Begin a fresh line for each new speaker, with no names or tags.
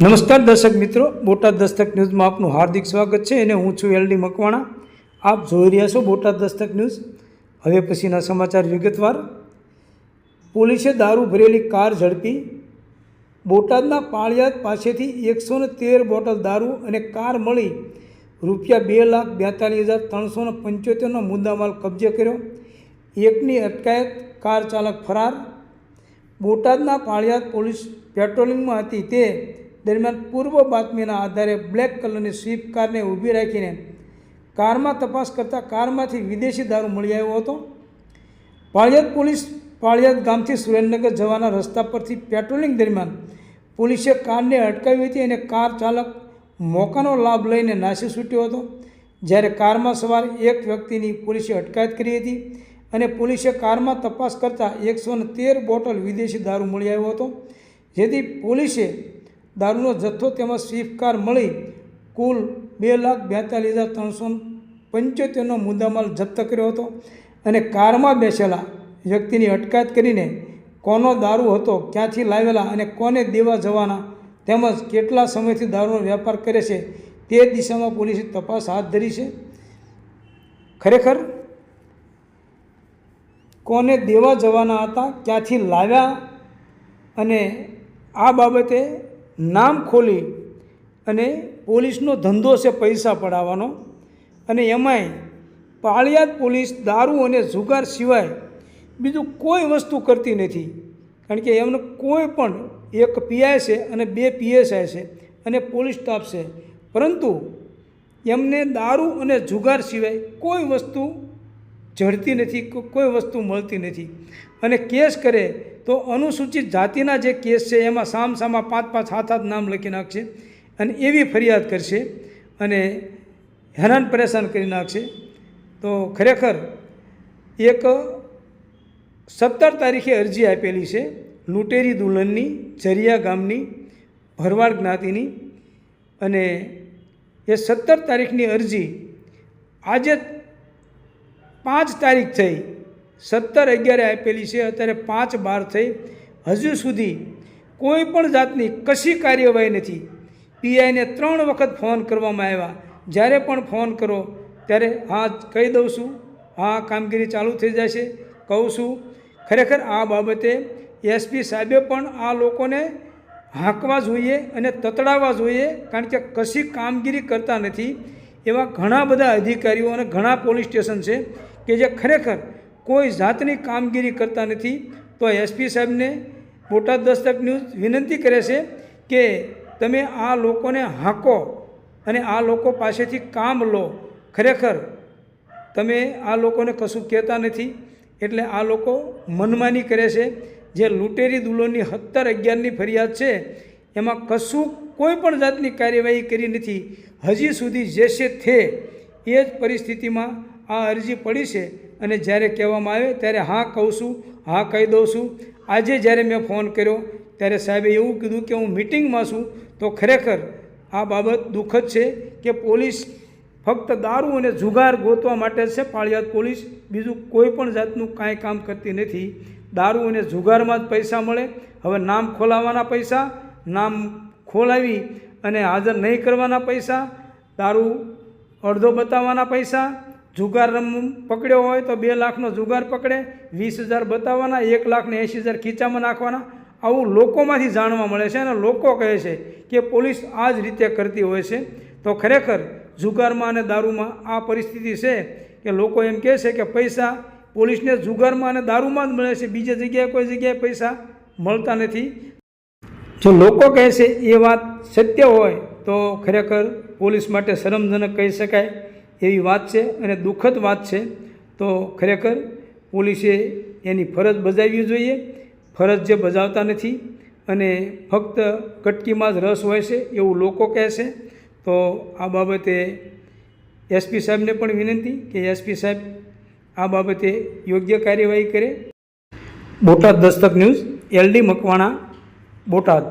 નમસ્કાર દર્શક મિત્રો, બોટાદ દસ્તક ન્યૂઝમાં આપનું હાર્દિક સ્વાગત છે અને હું છું એલડી મકવાણા. આપ જોઈ રહ્યા છો બોટાદ દસ્તક ન્યૂઝ. હવે પછીના સમાચાર વિગતવાર. પોલીસે દારૂ ભરેલી કાર ઝડપી બોટાદના પાળિયાદ પાસેથી એકસો તેર બોટલ દારૂ અને કાર મળી રૂપિયા બે લાખ બેતાલીસ હજાર ત્રણસો પંચોતેરનો મુદ્દામાલ કબજે કર્યો. એકની અટકાયત કાર ચાલક ફરાર. બોટાદના પાળિયાદ પોલીસ પેટ્રોલિંગમાં હતી તે દરમિયાન પૂર્વ બાતમીના આધારે બ્લેક કલરની સ્વિફ્ટ કારને ઊભી રાખીને કારમાં તપાસ કરતાં કારમાંથી વિદેશી દારૂ મળી આવ્યો હતો. પાળિયાદ પોલીસ પાળિયાદ ગામથી સુરેન્દ્રનગર જવાના રસ્તા પરથી પેટ્રોલિંગ દરમિયાન પોલીસે કારને અટકાવી હતી અને કાર ચાલક મોકાનો લાભ લઈને નાસી છૂટ્યો હતો. જ્યારે કારમાં સવાર એક વ્યક્તિની પોલીસે અટકાયત કરી હતી અને પોલીસે કારમાં તપાસ કરતાં એકસો તેર બોટલ વિદેશી દારૂ મળી આવ્યો હતો. જેથી પોલીસે દારૂનો જથ્થો તેમજ સ્વિફ્ટ કાર મળી કુલ બે લાખ બેતાલીસ હજાર ત્રણસો પંચોતેરનો મુદ્દામાલ જપ્ત કર્યો હતો અને કારમાં બેસેલા વ્યક્તિની અટકાયત કરીને કોનો દારૂ હતો, ક્યાંથી લાવેલા અને કોને દેવા જવાના તેમજ કેટલા સમયથી દારૂનો વેપાર કરે છે તે દિશામાં પોલીસે તપાસ હાથ ધરી છે. ખરેખર કોને દેવા જવાના હતા, ક્યાંથી લાવ્યા અને આ બાબતે નામ ખોલી અને પોલીસનો ધંધો છે પૈસા પડાવવાનો. અને એમાંય પાળિયાદ પોલીસ દારૂ અને જુગાર સિવાય બીજું કોઈ વસ્તુ કરતી નથી. કારણ કે એમને કોઈ પણ એક પીઆઈ છે અને બે પીએસઆઈ છે અને પોલીસ સ્ટાફ છે. પરંતુ એમને દારૂ અને જુગાર સિવાય કોઈ વસ્તુ જડતી નથી, કોઈ વસ્તુ મળતી નથી. અને કેસ કરે તો અનુસૂચિત જાતિના જે કેસ છે, એમાં સામ સામા પાંચ પાંચ સાત સાત નામ લખી નાખશે અને એવી ફરિયાદ કરશે અને હેરાન પરેશાન કરી નાખશે. તો ખરેખર એક સત્તર તારીખે અરજી આપેલી છે, લૂંટેરી દુલ્હનની ચરિયા ગામની, ભરવાડ જ્ઞાતિની અને એ સત્તર તારીખની અરજી આજે પાંચ તારીખ થઈ સત્તર અગિયારે આપેલી છે, અત્યારે પાંચ બાર થઈ. હજુ સુધી કોઈ પણ જાતની કશી કાર્યવાહી નથી. પીઆઈને ત્રણ વખત ફોન કરવામાં આવ્યા. જ્યારે પણ ફોન કરો, ત્યારે હા, કહી દઉં છું, હા, કામગીરી ચાલુ થઈ જશે. કહું છું, ખરેખર આ બાબતે એસપી સાહેબે પણ આ લોકોને હાંકવા જોઈએ અને તતડાવવા જોઈએ, કારણ કે કશી કામગીરી કરતા નથી. એવા ઘણા બધા અધિકારીઓ અને ઘણા પોલીસ સ્ટેશન છે કે જે ખરેખર કોઈ જાતની કામગીરી કરતા નથી, તો એસપી સાહેબને બોટાદ દસ્તક ન્યૂઝ વિનંતી કરે છે કે તમે આ લોકોને હાંકો અને આ લોકો પાસેથી કામ લો. ખરેખર તમે આ લોકોને કશું કહેતા નથી, એટલે આ લોકો મનમાની કરે છે. જે લૂંટેરી દુલોની સત્તર અગિયારની ફરિયાદ છે, એમાં કશું કોઈ પણ જાતની કાર્યવાહી કરી નથી. હજી સુધી જે છે થે એ જ પરિસ્થિતિમાં આ અરજી પડી છે અને જ્યારે કહેવામાં આવે ત્યારે હા કહું છું, હા કહી દઉં છું. આજે જ્યારે મેં ફોન કર્યો ત્યારે સાહેબે એવું કીધું કે હું મિટિંગમાં છું તો ખરેખર આ બાબત દુઃખદ છે કે પોલીસ ફક્ત દારૂ અને જુગાર ગોતવા માટે છે, પાળિયાદ પોલીસ બીજું કોઈ પણ જાતનું કાંઈ કામ કરતી નથી. દારૂ અને જુગારમાં જ પૈસા મળે. હવે નામ ખોલાવવાના પૈસા, નામ ખોલાવી અને હાજર નહીં કરવાના પૈસા, દારૂ અડધો બતાવવાના પૈસા જુગાર રમ, પકડ્યો હોય તો બે લાખનો જુગાર પકડે, વીસ હજાર બતાવવાના, એક લાખને એંશી હજાર ખીચામાં નાખવાના. આવું લોકોમાંથી જાણવા મળે છે અને લોકો કહે છે કે પોલીસ આ જ રીતે કરતી હોય છે. તો ખરેખર જુગારમાં અને દારૂમાં આ પરિસ્થિતિ છે કે લોકો એમ કહે છે કે પૈસા પોલીસને જુગારમાં અને દારૂમાં જ મળે છે. બીજે જગ્યાએ કોઈ જગ્યાએ પૈસા મળતા નથી. જો લોકો કહે છે એ વાત સત્ય હોય તો ખરેખર પોલીસ માટે શરમજનક કહી શકાય. એવી વાત છે અને દુઃખદ વાત છે, તો ખરેખર પોલીસે એની ફરજ બજાવવી જોઈએ. ફરજ જે બજાવતા નથી અને ફક્ત કટકીમાં જ રસ હોય છે એવું લોકો કહે છે. તો આ બાબતે એસપી સાહેબને પણ વિનંતી કે એસપી સાહેબ આ બાબતે યોગ્ય કાર્યવાહી કરે. Botad Dastak news, L D Makwana, Botad.